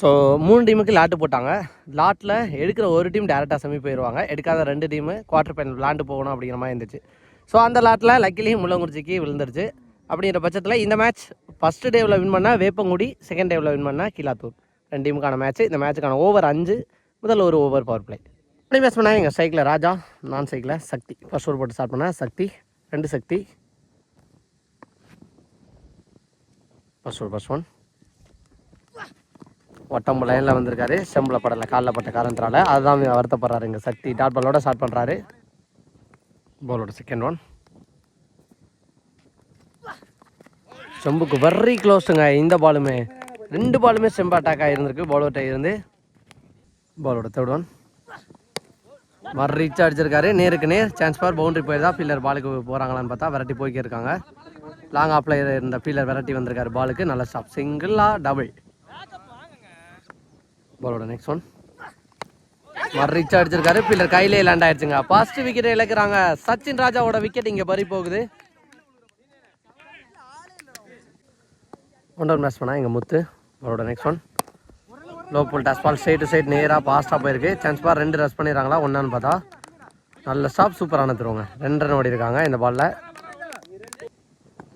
So மூணு டீமுக்கு lot போட்டாங்க. லாட்டில் எடுக்கிற ஒரு டீம் டேரெக்டாக செமி போயிடுவாங்க எடுக்காத ரெண்டு டீமு குவார்டர் ஃபைனல் விளாண்டு போகணும் அப்படிங்கிற மாதிரி இருந்துச்சு. ஸோ அந்த லாட்டில் லக்கிலி முள்ளங்குறிச்சிக்கு விழுந்துருச்சு. அப்படிங்கிற பட்சத்தில் இந்த மேட்ச் ஃபஸ்ட்டு டேவில் வின் பண்ணால் வேப்பங்குடி செகண்ட் டேவில் வின் பண்ணால் கீழாத்தூர். ரெண்டு டீமுக்கான மேட்ச் இந்த மேட்சுக்கான ஓவர் அஞ்சு முதல் ஒரு ஓவர் பவர் பிளே அப்படி பேஸ் பண்ணால் எங்கள் சைக்கிளில் ராஜா நான் சைக்கிளில் சக்தி. ஃபர்ஸ்ட் ஓவர் போட்டு ஸ்டார்ட் பண்ணால் சக்தி ரெண்டு Sakthi. First over first one ஒட்டம்பு லைனில் வந்திருக்காரு. செம்பில் படலை காலில் பட்ட காரணத்தினால அதுதான் வருத்தப்படுறாரு. இங்கே சக்தி டாட் பாலோட ஸ்டார்ட் பண்ணுறாரு பாலோட செகண்ட் ஒன் செம்புக்கு வெரி க்ளோஸுங்க இந்த பாலுமே. ரெண்டு பாலுமே செம்பு அட்டாக் ஆகிருந்திருக்கு பாலோட்ட இருந்து பாலோட தேர்ட் ஒன் வர ரீச் அடிச்சிருக்காரு. நேருக்கு நேர் சான்ஸ் பார் பவுண்டரி போயிருந்தா ஃபீல்டர் பாலுக்கு போகிறாங்களான்னு பார்த்தா விரட்டி போய்க்கே இருக்காங்க. லாங் ஆஃப்ல இருந்த ஃபீல்டர் விரட்டி வந்திருக்காரு பாலுக்கு. நல்ல ஸ்டாப் சிங்கிளாக டபுள் பாலோட நெக்ஸ்ட் ஒன் மறு அடிச்சிருக்காரு. பில்லர் கையிலே லேண்ட் ஆயிடுச்சுங்க. First wicket இழக்கிறாங்க. சச்சின் ராஜாவோட விக்கெட் இங்கே பறி போகுது. ஒன் டவுன் பேட்ஸ் பண்ணால் எங்கள் முத்து அவரோட next one low full toss ball side to side நேராக பாஸ்ட்டாக போயிருக்கு. சான்ஸ் பார் ரெண்டு ரஸ் பண்ணிடுறாங்களா? ஒன்றான்னு பார்த்தா. நல்ல ஸ்டாப் சூப்பரான தருவாங்க ரெண்டு ரன் ஓடி இருக்காங்க இந்த பாலில்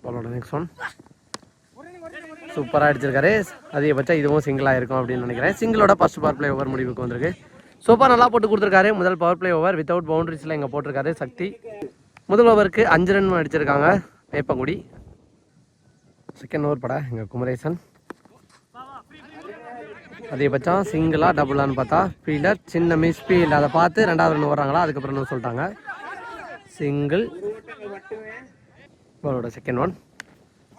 பாலோட நெக்ஸ்ட் ஒன் சூப்பராக அடிச்சிருக்காரு. அதிகபட்சம் இதுவும் சிங்கிளாக இருக்கும் அப்படின்னு நினைக்கிறேன். சிங்கிளோட ஃபஸ்ட் பவர் பிளே ஓவர் முடிவுக்கு வந்திருக்கு. சூப்பர் நல்லா போட்டு கொடுத்துருக்காரு. முதல் பவர் பிளே ஓவர் வித்தவுட் பவுண்டரிஸில் இங்கே போட்டிருக்காரு சக்தி. முதல் ஓவருக்கு அஞ்சு ரன் அடிச்சிருக்காங்க. வேப்பங்குடி. செகண்ட் ஓவர் பட எங்கள் குமரேசன். அதிகபட்சம் சிங்கிளாக டபுளான்னு பார்த்தா ஃபீல்டர் சின்ன மிஸ் ஃபீல்டு அதை பார்த்து ரெண்டாவது ரன் ஓடுறாங்களா அதுக்கப்புறம் சொல்லிட்டாங்க. சிங்கிள் பாலோட செகண்ட் ஒன்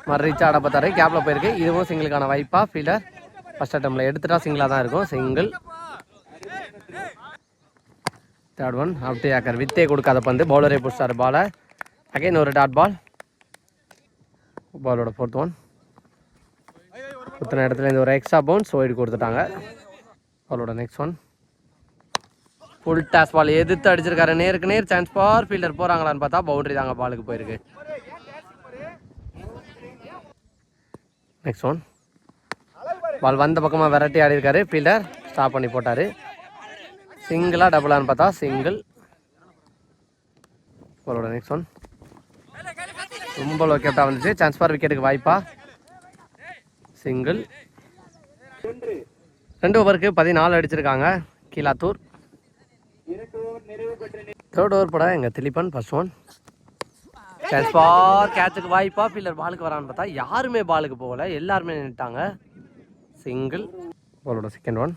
மறு ரீச் ஆட பார்த்தாரு கேப்பில் போயிருக்கு. இதுவும் சிங்கிளுக்கான வாய்ப்பாக ஃபீல்டர் ஃபஸ்ட் அட்டம்ல எடுத்துட்டா சிங்கிளாக தான் இருக்கும். சிங்கிள் தேர்ட் ஒன் அப்படி ஆக்கர் வித்தே கொடுக்காத பந்து. பவுலரே பிடிச்சாரு பாலை அகைன் ஒரு டாட் பால் பாலோட ஃபோர்த் ஒன் குத்தின இடத்துல இந்த ஒரு எக்ஸ்ட்ரா பவுன்ஸ் ஒயிட் கொடுத்துட்டாங்க. பாலோட next one full toss ball எதிர்த்து அடிச்சிருக்காரு. நேருக்கு நேர் சான்ஸ் ஃபார் ஃபீல்டர் போகிறாங்களான்னு பார்த்தா பவுண்டரி தாங்க பாலுக்கு போயிருக்கு. நெக்ஸ்ட் ஒன் பால் வந்த பக்கமாக வெரைட்டி ஆடி இருக்காரு. ஃபீல்டர் ஸ்டாப் பண்ணி போட்டார். சிங்கிளாக டபுளான்னு பார்த்தா சிங்கிள் பாலோட நெக்ஸ்ட் ஒன் ரொம்ப லோ கேப்டாக வந்துச்சு. சான்ஸ் ஃபார் விக்கெட்டுக்கு வாய்ப்பா. சிங்கிள் ரெண்டு ஓவருக்கு பதினாலு அடிச்சிருக்காங்க. கீழாத்தூர். தேர்ட் ஓவர் படம் எங்கள் Dilipan first one chance for கேட்சுக்கு வாய்ப்பா ஃபீல்டர் பாலுக்கு வரான்னு பார்த்தா யாருமே பாலுக்கு போகல. எல்லாருமே நின்றுட்டாங்க சிங்கிள் பாலோட செகண்ட் ஒன்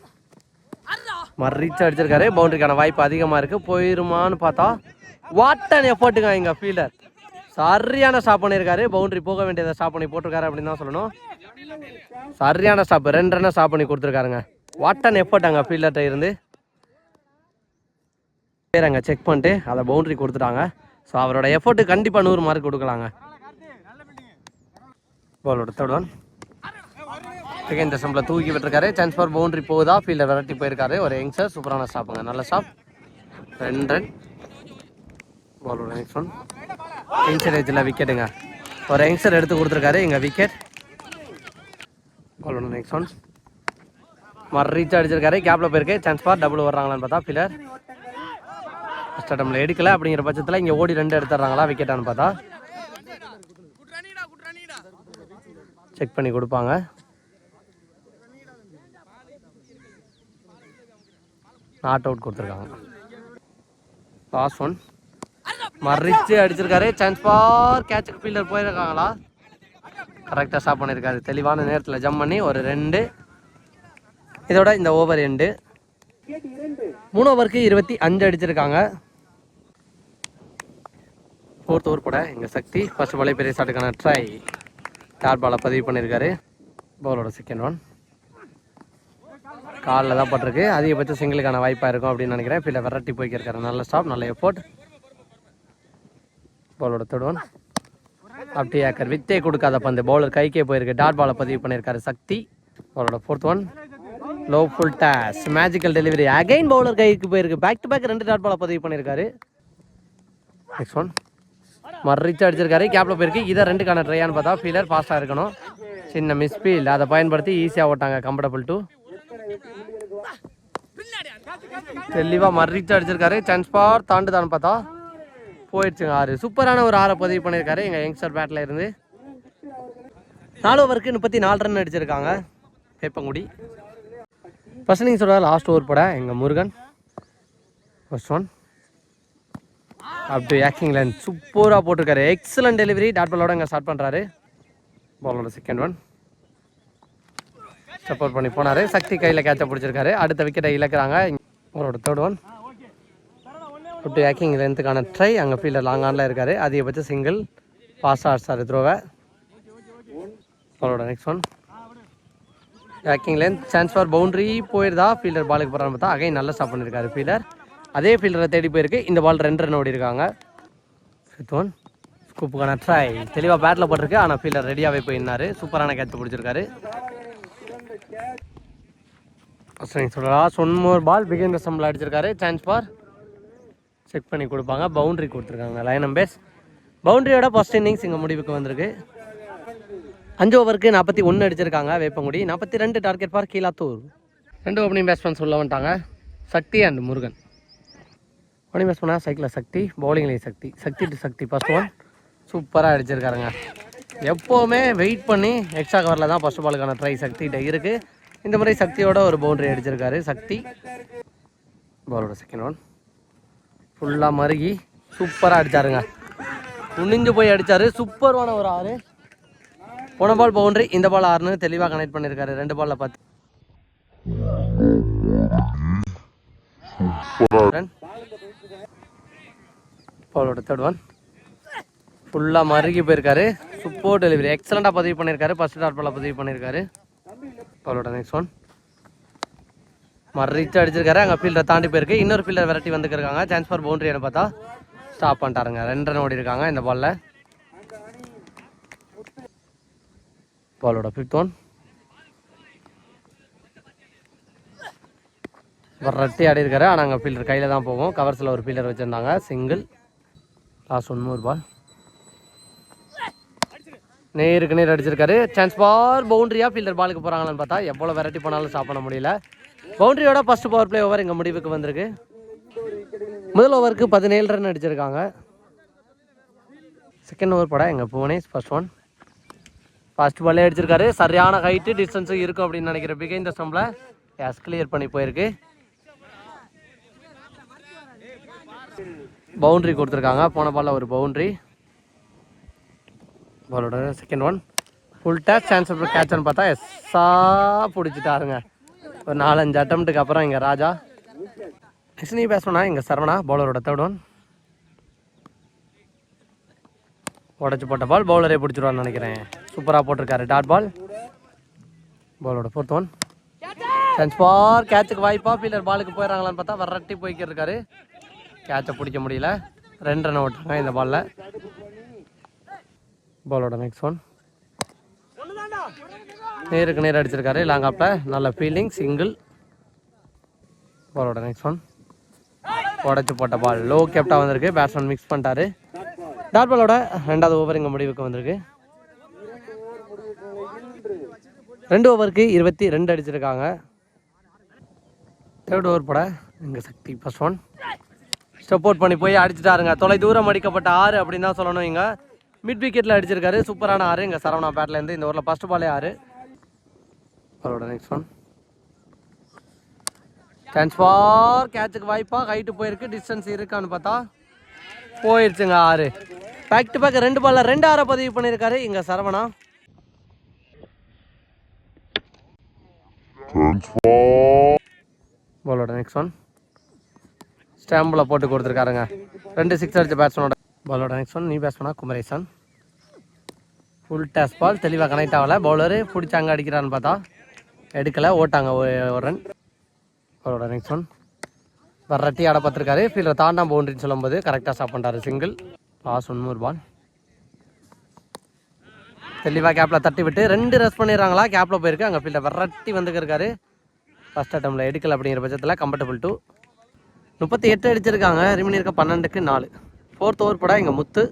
மறு ரீச் அடிச்சிருக்காரு. பவுண்டரிக்கான வாய்ப்பு அதிகமாக இருக்குது போயிருமான்னு பார்த்தா வாட் அன் எஃபர்ட்டுங்க எங்க ஃபீல்டர் சரியான ஸ்டாப் பண்ணியிருக்காரு. பவுண்டரி போக வேண்டியதை ஸ்டாப் பண்ணி போட்டிருக்காரு அப்படின்னு தான் சொல்லணும். சரியான ஸ்டாப் ரெண்டு ரன்னை ஸ்டாப் பண்ணி கொடுத்துருக்காருங்க. வாட் அன் எஃபர்ட் அங்கே ஃபீல்டர்கிட்ட இருந்து. பேர் அங்கே செக் பண்ணிட்டு அதை பவுண்டரி கொடுத்துட்டாங்க. ஸோ அவரோட எஃபர்ட்டு கண்டிப்பாக நூறு மார்க் கொடுக்கலாங்க. பாலோட தேர்ட் ஒன் செகண்ட் டெசம்பில் தூக்கி விட்டுருக்காரு. சான்ஸ் ஃபார் பவுண்டரி போகுதா? ஃபீல்டர் விரட்டி போயிருக்காரு. ஒரு யங்ஸ்டர் சூப்பரான ஸ்டாப்புங்க நல்ல ஸ்டாப் ரெண்டு ரன் பாலோட நெக்ஸ்ட் ஒன் யங்ஸ்டர் ஏஜில் விக்கெட்டுங்க ஒரு யங்ஸ்டர் எடுத்து கொடுத்துருக்காரு. இங்கே விக்கெட் பாலோட நெக்ஸ்ட் ஒன் மறு ரீச் அடிச்சிருக்காரு. கேப்பில் போயிருக்கு. சான்ஸ் ஃபார் டபுள் வர்றாங்களான்னு பார்த்தா ஃபீல்டர் ஃபஸ்ட் அட்டம்ல எடுக்கல அப்படிங்கிற பட்சத்தில் இங்கே ஓடி ரெண்டு எடுத்துடுறாங்களா விக்கெட்டான்னு பார்த்தா. செக் பண்ணி கொடுப்பாங்க. நாட் அவுட் கொடுத்துருக்காங்க. லாஸ்ட் ஒன் மறிச்சு அடிச்சிருக்காரு. சான்ஸ் ஃபார் கேட்சுக்கு ஃபீல்டர் போயிருக்காங்களா? கரெக்டாக ஸ்டாப் பண்ணியிருக்காரு தெளிவான நேரத்தில் ஜம்ப் பண்ணி ஒரு ரெண்டு. இதோட இந்த ஓவர் எண்டு மூணு ஓவருக்கு இருபத்தி அஞ்சு அடிச்சிருக்காங்க. ஃபோர்த் ஓவர் போட எங்கள் சக்தி ஃபஸ்ட்டு பாலே பெரிய ஷாட்டுக்கான ட்ரை டாட் பாலை பதிவு பண்ணியிருக்காரு பவுலோட செகண்ட் ஒன் காலில் தான் பட்டிருக்கு. அதிகபட்ச சிங்கிளுக்கான வாய்ப்பாக இருக்கும் அப்படின்னு நினைக்கிறேன். ஃபீல்டை விரட்டி போய்க்கிருக்காரு. நல்ல ஸ்டாப் நல்ல எஃபோர்ட் பவுலோட தொடுவன் ஒன் அப்படி ஏக்கர் வித்தே கொடுக்காத பந்து. பவுலர் கைக்கே போயிருக்கு. டாட் பாலை பதிவு பண்ணியிருக்காரு Sakthi. பவுலோட fourth one low full toss magical delivery again bowler கைக்கு போயிருக்கு. பேக் டு பேக் ரெண்டு டாட் பாலை பதிவு பண்ணியிருக்காரு நெக்ஸ்ட் ஒன் மறிச்சு அடிச்சிருக்காரு. கேப்பில் போயிருக்கு. இதை ரெண்டுக்கான ட்ரையான்னு பார்த்தா ஃபீலர் ஃபாஸ்ட்டாக இருக்கணும். சின்ன மிஸ்பீல் அதை பயன்படுத்தி ஈஸியாக ஓட்டாங்க கம்ஃபர்டபுள் டூ தெளிவாக மறிச்சு அடிச்சிருக்காரு. சான்ஸ் பார் தாண்டுதான்னு பார்த்தா போயிடுச்சுங்க ஆறு. சூப்பரான ஒரு ஆறை பதிவு பண்ணியிருக்காரு. எங்கள் யங்ஸ்டர் பேட்டில் இருந்து. நாலு ஓவருக்கு முப்பத்தி நாலு ரன் அடிச்சிருக்காங்க. வேப்பங்குடி ஃபஸ்ட் நீங்கள் சொல்கிறார் லாஸ்ட் ஓவர் போட எங்கள் முருகன். ஃபஸ்ட் ஒன் அப்படி ஆக்கிங் லைன் சூப்பராக போட்டிருக்காரு. எக்ஸலன்ட் டெலிவரி டாட் பாலோட இங்கே ஸ்டார்ட் பண்ணுறாரு பாலோட செகண்ட் ஒன் சப்போர்ட் பண்ணி போனார். சக்தி கையில் கேட்சை பிடிச்சிருக்காரு. அடுத்த விக்கெட்டை இழக்கிறாங்க. அவரோட தேர்ட் ஒன் அப்படி ஆக்கிங் லென்த்துக்கான ட்ரை அங்கே ஃபீல்டர் லாங் ஆனில் இருக்கார். அதிகபட்ச சிங்கிள் பாஸ் ஆட்ஸார் த்ரோவை அவரோட next one ஆக்கிங் length chance for boundary போயிருந்தா ஃபீல்டர் பாலுக்கு போகிறான்னு பார்த்தா அகைன் நல்லா ஸ்டாப் பண்ணியிருக்காரு ஃபீல்டர் அதே ஃபீல்டரை தேடி போயிருக்கு. இந்த பால் ரெண்டு ரன் ஓடிருக்காங்க ஃபிஃப்த் ஒன் ஸ்கூப்புக்கான ட்ரை தெளிவாக பேட்டில் போட்டிருக்கு. ஆனால் ஃபீல்டர் ரெடியாகவே போயிருந்தார். சூப்பரான கேட்ச் பிடிச்சிருக்காரு. சரிங்க சொல்லலாம் மோர் பால் பிகேந்திர சம்பளம் அடிச்சிருக்காரு. சான்ஸ் ஃபார் செக் பண்ணி கொடுப்பாங்க. பவுண்டரி கொடுத்துருக்காங்க. லைனம் பேஸ் பவுண்டரியோட ஃபர்ஸ்ட் இன்னிங்ஸ் இங்கே முடிவுக்கு வந்திருக்கு. அஞ்சு ஓவருக்கு நாற்பத்தி ஒன்று அடிச்சிருக்காங்க. வேப்பங்குடி. நாற்பத்தி ரெண்டு டார்கெட் பார் கீழாத்தூர். ரெண்டு ஓப்பனிங் பேட்ஸ்மேன் சொல்ல வந்துட்டாங்க. சக்தி அண்ட் முருகன். ஓப்பனிங் பேட்ஸ்மேனா சைக்கிளில் Sakthi பவுலிங்லேயும் Sakthi. Sakthi to Sakthi. First one சூப்பராக அடிச்சிருக்காருங்க. எப்போவுமே வெயிட் பண்ணி எக்ஸ்ட்ரா கவரில் தான் ஃபர்ஸ்ட் பாலுக்கான ட்ரை சக்திகிட்ட இருக்குது இந்த மாதிரி சக்தியோட ஒரு பவுண்டரி அடிச்சிருக்காரு. சக்தி. பாலோட செகண்ட் ஒன் ஃபுல்லாக மருகி சூப்பராக அடிச்சாருங்க. துணிஞ்சு போய் அடிச்சாரு. சூப்பரான ஒரு ஆறு. போன பால் பவுண்டரி இந்த பால் ஆறுன்னு தெளிவாக கனெக்ட் பண்ணியிருக்காரு ரெண்டு பாலில் பார்த்து. பாலோட தேர்ட் ஒன் ஃபுல்லாக மறுகி போயிருக்காரு. சூப்பர் டெலிவரி எக்ஸலண்ட்டாக பதிவு பண்ணியிருக்காரு ஃபர்ஸ்ட் டாட் பாலில் பதிவு பண்ணியிருக்காரு பாலோட நெக்ஸ்ட் ஒன் மறிச்சு அடிச்சிருக்காரு. அங்கே ஃபீல்டரை தாண்டி போயிருக்கு. இன்னொரு ஃபீல்டர் வெரைட்டி வந்துருக்காங்க சான்ஸ் ஃபார் பவுண்டரின்னு பார்த்தா. ஸ்டாப் பண்ணிட்டாருங்க. ரெண்டு ரன் ஓடி இருக்காங்க இந்த பாலில் பாலோட ஃபிஃப்த் ஒன் ரெட்டி ஆடி இருக்காரு ஆனால் அங்கே ஃபீல்டர் கையில் தான் போவோம் கவர்ஸில் ஒரு ஃபீல்டர் வச்சுருந்தாங்க. Single last one more ball நேருக்கு நேர் அடிச்சிருக்காரு. சான்ஸ் பார் பவுண்டரியா ஃபீல்டர் பாலுக்கு போகிறாங்களான்னு பார்த்தா எவ்வளோ வெரைட்டி போனாலும் ஸ்டாப் பண்ண முடியல. பவுண்டரியோட ஃபர்ஸ்ட் பவர் பிளே ஓவர் எங்கள் முடிவுக்கு வந்திருக்கு. முதல் ஓவருக்கு பதினேழு ரன் அடிச்சிருக்காங்க. செகண்ட் ஓவர் படம் எங்கள் புவனேஷ் ஃபர்ஸ்ட் ஒன் ஃபஸ்ட் பாலே அடிச்சிருக்காரு. சரியான ஹைட்டு டிஸ்டன்ஸும் இருக்கும் அப்படின்னு நினைக்கிற பிகை இந்த ஸ்டம்பில் எஸ் கிளியர் பண்ணி போயிருக்கு. பவுண்ட்ரி கொடுத்துருக்காங்க. போன பாலில் ஒரு பவுண்ட்ரி பாலோட second one full toss chance கேட்ச்னு பார்த்தா எஸ்ஸா பிடிச்சிட்டாருங்க. ஒரு நாலஞ்சு அட்டம்ப்ட்டுக்கு அப்புறம் இங்கே ராஜா. நெக்ஸ்ட் நீ பேசணும்னா இங்கே சரவணா பவுலரோட தேர்ட் ஒன் உடச்சி போட்ட பால் பவுலரே பிடிச்சிருவான்னு நினைக்கிறேன். சூப்பராக போட்டிருக்காரு. டாட் பால் பாலோட ஃபோர்த் ஒன் சான்ஸ் ஃபார் கேட்சுக்கு வாய்ப்பா. ஃபீல்டர் பாலுக்கு போயிடறாங்களான்னு பார்த்தா வரட்டி போய்க்கிட்டு இருக்காரு. கேட்சை பிடிக்க முடியல. ரெண்டு ரன் ஓட்டுறாங்க இந்த பாலில் பாலோட நெக்ஸ்ட் ஒன் நேருக்கு நேர் அடிச்சிருக்காரு லாங்காப்பில் நல்ல ஃபீல்டிங் சிங்கிள் பாலோட நெக்ஸ்ட் ஒன் உடச்சி போட்ட பால் லோ கேப்டா வந்திருக்கு. பேட்ஸ்மேன் மிக்ஸ் பண்ணிட்டாரு. டாட் பாலோட ரெண்டாவது ஓவர் இங்கே முடிவுக்கு வந்திருக்கு. ரெண்டு ஓவருக்கு இருபத்தி ரெண்டு அடிச்சிருக்காங்க. தேர்ட் ஓவர் போட இங்கே சக்தி ஃபஸ்ட் ஒன் சப்போர்ட் பண்ணி போய் அடிச்சிட்டாருங்க. தொலை தூரம் அடிக்கப்பட்ட ஆறு அப்படின்னு தான் சொல்லணும் இங்கே. மிட் விக்கெட்டில் அடிச்சிருக்காரு. சூப்பரான ஆறு இங்கே சரவணா பேட்லேருந்து இந்த ஓவரில் ஃபர்ஸ்ட் பாலே ஆறு. அவரோட நெக்ஸ்ட் ஒன் சான்ஸ் ஃபார் கேட்சுக்கு வாய்ப்பா. ஹைட்டு போயிருக்கு. டிஸ்டன்ஸ் இருக்கான்னு பார்த்தா போயிடுச்சுங்க ஆறு. பேக் டு பேக் ரெண்டு பால்ல ரெண்டு ஆறை பதிவு பண்ணியிருக்காரு இங்கே சரவணா. பாலோட நெக்ஸ்ட் ஒன் ஸ்டாம்பில் போட்டு கொடுத்துருக்காருங்க. ரெண்டு சிக்ஸ் அடித்த பேட்ஸ்மேனோட பாலோட நெக்ஸ்ட் ஒன் நீ பேட்ஸ்மேனா குமரேசன். ஃபுல் டேஸ் பால் தெளிவாக கனெக்ட் ஆகலை. பவுலரு பிடிச்சி அங்கே அடிக்கிறான்னு பார்த்தா எடுக்கலை ஓட்டாங்க. ஒரு- ஒரு ரன் பாலோட நெக்ஸ்ட் ஒன் வரட்டி ஆட பார்த்துருக்காரு. ஃபீல்டர் தாண்டாம் பவுண்டரின்னு சொல்லும்போது கரெக்டாக ஸ்டாப் பண்ணுறாரு single last one more ball தெளிவாக கேப்பில் தட்டி விட்டு ரெண்டு ரெஸ்ட் பண்ணிடுறாங்களா? கேப்பில் போயிருக்கு. அங்கே ஃபீல்டர் வரட்டி வந்துருக்காரு ஃபர்ஸ்ட் அட்டம்பில் எடுக்கல அப்படிங்கிற பட்சத்தில் கம்ஃபர்டபுள் டூ முப்பத்தி எட்டு அடிச்சிருக்காங்க. ரிமினி இருக்க பன்னெண்டுக்கு நாலு. ஃபோர்த் ஓவர் படம் இங்கே முத்து.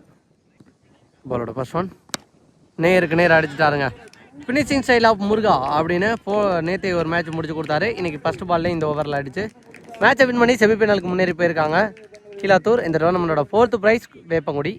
பாலோட ஃபர்ஸ்ட் ஒன் நேருக்கு நேர் அடிச்சிட்டாருங்க. ஃபினிஷிங் ஸ்டைல் ஆஃப் முருகா அப்படின்னு போ நேற்று ஒரு மேட்ச் முடிச்சு கொடுத்தாரு. இன்றைக்கி ஃபஸ்ட்டு பால்லே இந்த ஓவரில் அடிச்சு. மேட்சை வின் பண்ணி செமிஃபைனலுக்கு முன்னேறி போயிருக்காங்க. கீழாத்தூர் இந்த டோர்னமெண்டோட ஃபோர்த்து ப்ரைஸ் வேப்பங்குடி.